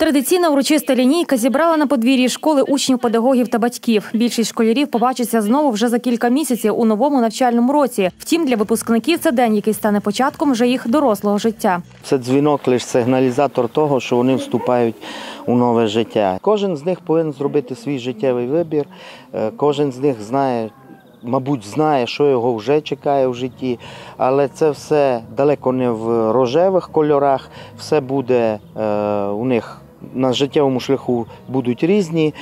Традиційна урочиста лінійка зібрала на подвір'ї школи учнів, педагогів та батьків. Більшість школярів побачиться знову вже за кілька місяців у новому навчальному році. Втім, для випускників це день, який стане початком вже їх дорослого життя. Це дзвінок лише сигналізатор того, що вони вступають у нове життя. Кожен з них повинен зробити свій життєвий вибір. Е, Кожен з них знає, мабуть, знає, що його вже чекає в житті, але це все далеко не в рожевих кольорах. Все буде е, у них на життєвому шляху будуть різні.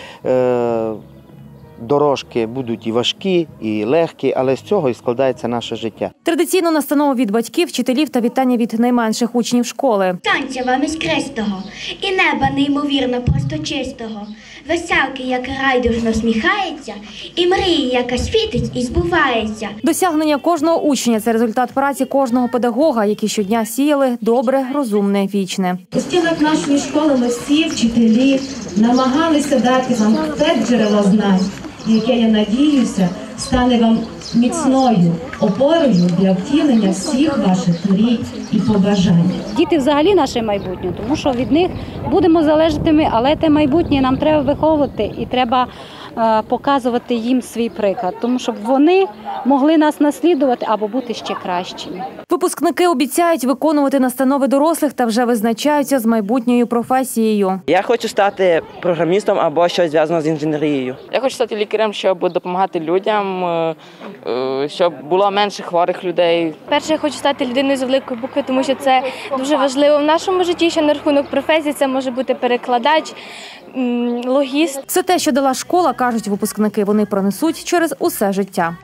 Дорожки будуть і важкі, і легкі, але з цього і складається наше життя. Традиційну настанову від батьків, вчителів та вітання від найменших учнів школи. Сонця вам іскристого, і неба неймовірно просто чистого, веселки, як райдужно сміхається, і мрії, яка світить і збувається. Досягнення кожного учня це результат праці кожного педагога, які щодня сіяли добре, розумне, вічне. У стінах нашої школи ми всі вчителі намагалися дати вам те джерело знань, яке я надіюся стане вам міцною опорою для втілення всіх ваших мрій і побажань. Діти взагалі наше майбутнє, тому що від них будемо залежати ми, але те майбутнє нам треба виховувати і треба показувати їм свій приклад, тому щоб вони могли нас наслідувати або бути ще кращими. Випускники обіцяють виконувати настанови дорослих та вже визначаються з майбутньою професією. Я хочу стати програмістом або щось зв'язане з інженерією. Я хочу стати лікарем, щоб допомагати людям, е, е, щоб було менше хворих людей. Перше, я хочу стати людиною з великої букви, тому що це дуже важливо в нашому житті. Ще на рахунок професії це може бути перекладач, логіст. Все те, що дала школа, кажуть випускники, вони пронесуть через усе життя.